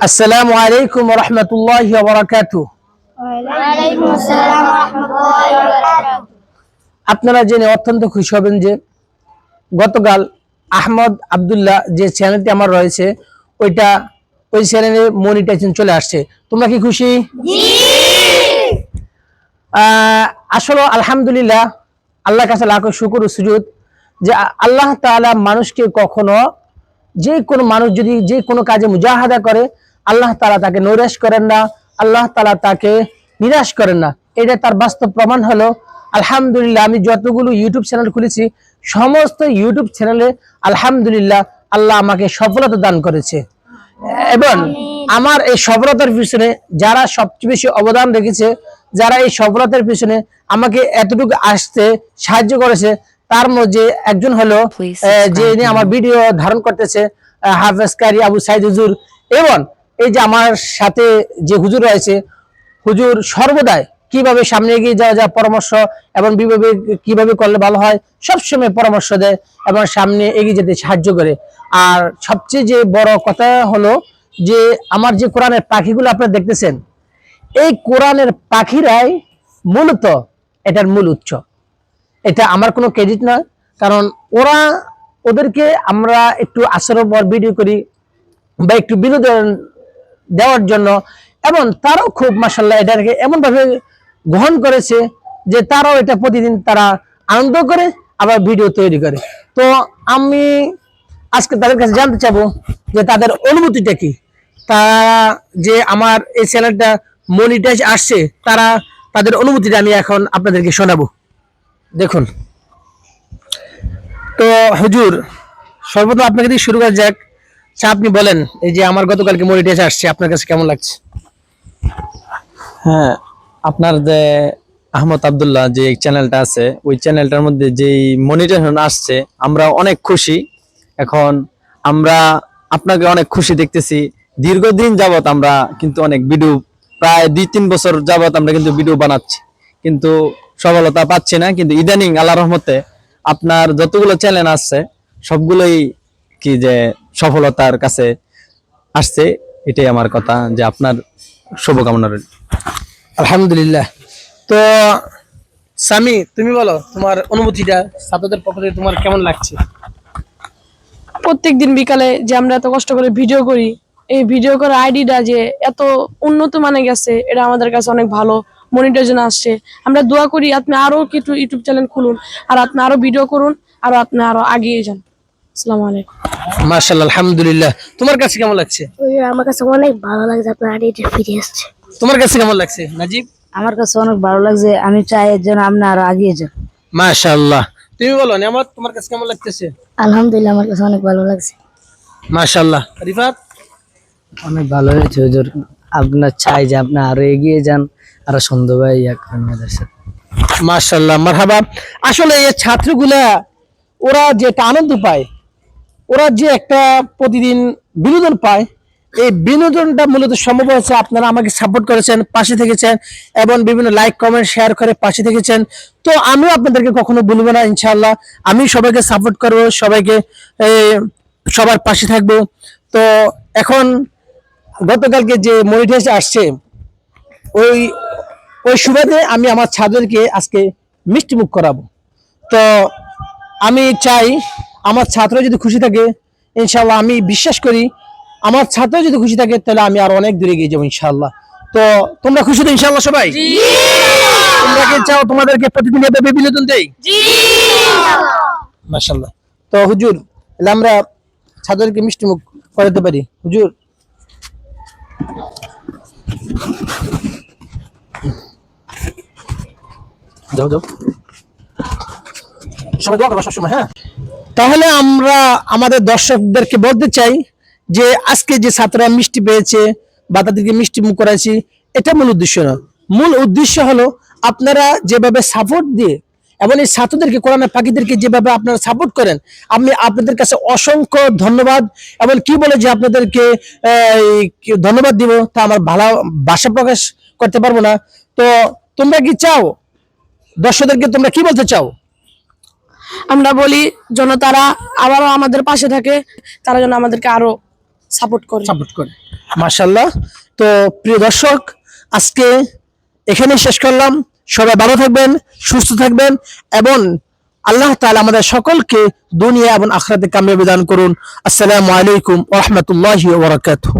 আসসালামু আলাইকুম রহমতুল্লাহ বারাকাতু। আপনারা জেনে অত্যন্ত খুশি হবেন যে গতকাল আহমদ আব্দুল্লাহ যে চ্যানেলটি আমার রয়েছে ওইটা ওই চ্যানেলে মনিটাইজেশন চলে আসছে। তোমরা কি খুশি? আহ, আসলে আলহামদুলিল্লাহ আল্লাহর কাছে লাখো শুকুর ও সুজুদ যে আল্লাহ তাআলা মানুষকে কখনো যে কোনো মানুষ যদি যে কোনো কাজে মুজাহাদা করে আল্লাহ তালা তাকে নৈরাশ করেন না আল্লাহ তালা তাকে নিরাশ করেন না। এটা তার বাস্তব প্রমাণ হলো আলহামদুলিল্লাহ আমি যতগুলো ইউটিউব চ্যানেল খুলেছি সমস্ত ইউটিউব চ্যানেলে আলহামদুলিল্লাহ আল্লাহ আমাকে সফলতা দান করেছে। এবং আমার এই সফলতার পিছনে যারা সবচেয়ে বেশি অবদান রেখেছে যারা এই সফলতার পিছনে আমাকে এতটুকু আসতে সাহায্য করেছে তার মধ্যে একজন হলো যে আমার ভিডিও ধারণ করতেছে হাফেজ কারি আবু সাইদ হুজুর। এবং এই যে আমার সাথে যে হুজুর রয়েছে, হুজুর সর্বদাই কীভাবে সামনে এগিয়ে যাওয়া যায়, পরামর্শ এবং কীভাবে কীভাবে করলে ভালো হয়, সবসময় পরামর্শ দেয় এবং সামনে এগিয়ে যেতে সাহায্য করে। আর সবচেয়ে যে বড় কথা হলো যে আমার যে কোরআনের পাখিগুলো আপনারা দেখতেছেন, এই কোরআনের পাখিরাই মূলত এটার মূল উৎস। এটা আমার কোনো ক্রেডিট নয় কারণ ওরা ওদেরকে আমরা একটু আশ্রয় পর ভিডিও করি বা একটু বিনোদন দেওয়ার জন্য। এবং তারাও খুব মাসাল্লাহ এটাকে এমনভাবে গ্রহণ করেছে যে তারাও এটা প্রতিদিন তারা আনন্দ করে, আবার ভিডিও তৈরি করে। তো আমি আজকে তাদের কাছে জানতে চাবো যে তাদের অনুভূতিটা কি। তারা যে আমার এই চ্যানেলটা মনিটাইজ আসছে, তারা তাদের অনুভূতিটা আমি এখন আপনাদেরকে শোনাবো। দেখুন। তো হুজুর, সর্বপ্রথম আপনাকে দিয়ে শুরু করা যাক। আচ্ছা, আপনি বলেন এই যে আমার গতকালকে মনিটাইজ আসছে আপনার কাছে কেমন লাগছে? হ্যাঁ আপনার যে আহমদ আব্দুল্লাহ যে চ্যানেলটা আছে ওই চ্যানেলটার মধ্যে যেই মনিটাইজেশন আসছে আমরা অনেক খুশি। এখন আমরা আপনাকে অনেক খুশি দেখতেছি। দীর্ঘদিন যাবত আমরা কিন্তু অনেক ভিডিও প্রায় দুই তিন বছর যাবত আমরা কিন্তু ভিডিও বানাচ্ছি। কিন্তু সফলতা পাচ্ছি না কিন্তু ইদানিং আল্লাহ রহমতে আপনার যতগুলো চ্যানেল আসছে সবগুলোই কি যে সফলতার কাছে আসছে এটাই আমার কথা যে আপনার শুভকামনা রইল। আলহামদুলিল্লাহ। তো স্বামী তুমি বলো তোমার অনুভূতিটা ছাত্রদের পক্ষ থেকে তোমার কেমন লাগছে? প্রত্যেক দিন বিকালে যে আমরা এত কষ্ট করে ভিডিও করি এই ভিডিও করার আইডিটা যে এত উন্নত মানে গেছে এটা আমাদের কাছে অনেক ভালো। মনিটাইজেশন আসছে। আমরা দোয়া করি আপনি আরও কিছু ইউটিউব চ্যানেল খুলুন আর আপনি আরও ভিডিও করুন আর আপনি আরও আগিয়ে যান। আসসালামু আলাইকুম। মার্শাল্লাহ আলহামদুলিল্লাহ। তোমার কাছে কেমন লাগছে? ওই আমার কাছে অনেক ভালো লাগছে আপনার আইডিটা ফিরে আসছে। তোমার কাছে কেমন লাগছে নাজিব? আমার কাছে অনেক ভালো লাগছে আমি চাই এর জন্য আপনি আরও আগিয়ে যান। মাশাআল্লাহ। তুমি বলো তোমার কাছে কেমন লাগতেছে? আলহামদুলিল্লাহ আমার কাছে অনেক ভালো লাগছে। মাশাআল্লাহ। রিফাত? অনেক ভালো হয়েছে হুজুর। আপনার চাই যে আপনি আরও এগিয়ে যান আরও সুন্দরভাবে ইয়া করেন মাশাআল্লাহ মারহাবা। আসলে এই ছাত্রগুলা ওরা যেটা আনন্দ পায় ওরা যে একটা প্রতিদিন বিনোদন পায়, এই বিনোদনটা মূলত সম্ভব হয়েছে আপনারা আমাকে সাপোর্ট করেছেন, পাশে থেকেছেন এবং বিভিন্ন লাইক কমেন্ট শেয়ার করে পাশে থেকেছেন। তো আমিও আপনাদেরকে কখনো বলব না ইনশাল্লাহ আমি সবাইকে সাপোর্ট করব, সবাইকে সবার পাশে থাকব। তো এখন গতকালকে যে মনিটাইজ আসছে, ওই ওই সুবাদে আমি আমার ছাদেরকে আজকে মিষ্টি মুখ করাবো। তো আমি চাই আমার ছাত্র যদি খুশি থাকে ইনশাল্লাহ আমি বিশ্বাস করি আমার ছাত্র যদি খুশি থাকে তাহলে আমি আর অনেক দূরে গিয়ে যাব ইনশাল্লাহ তো তোমরা খুশি তো ইনশাল্লাহ সবাই? তোমরা কি চাও তোমাদেরকে প্রতিদিন এভাবে বিনোদন দেই? মাশাল্লাহ তো হুজুর আমরা ছাত্রদেরকে মিষ্টি মুখ করাতে পারি। হুজুর। যাও যাও। সবাই দোয়া করবা সবসময় হ্যাঁ? তাহলে আমরা আমাদের দর্শকদেরকে বলতে চাই যে আজকে যে ছাত্ররা মিষ্টি পেয়েছে বা তাদেরকে মিষ্টি মুখ করাইছি, এটা মূল উদ্দেশ্য না। মূল উদ্দেশ্য হলো আপনারা যেভাবে সাপোর্ট দিয়ে এবং এই ছাত্রদেরকে, কোরআনের পাখিদেরকে যেভাবে আপনারা সাপোর্ট করেন, আমি আপনাদের কাছে অসংখ্য ধন্যবাদ এবং কি বলে যে আপনাদেরকে ধন্যবাদ দিব তা আমার ভালো ভাষা প্রকাশ করতে পারব না। তো তোমরা কি চাও? দর্শকদেরকে তোমরা কি বলতে চাও? আমরা বলি, যেন তারা আবারও আমাদের পাশে থাকে, তারা যেন আমাদেরকে আরও সাপোর্ট করে। সাপোর্ট করে। মাশাল্লাহ তো প্রিয় দর্শক, আজকে এখানে শেষ করলাম। সবাই ভালো থাকবেন, সুস্থ থাকবেন এবং আল্লাহ তাআলা আমাদের সকলকে দুনিয়া এবং আখরাতে কামিয়াবি দান করুন। আসসালামু আলাইকুম রাহমাতুল্লাহি ওয়া বারাকাতুহু।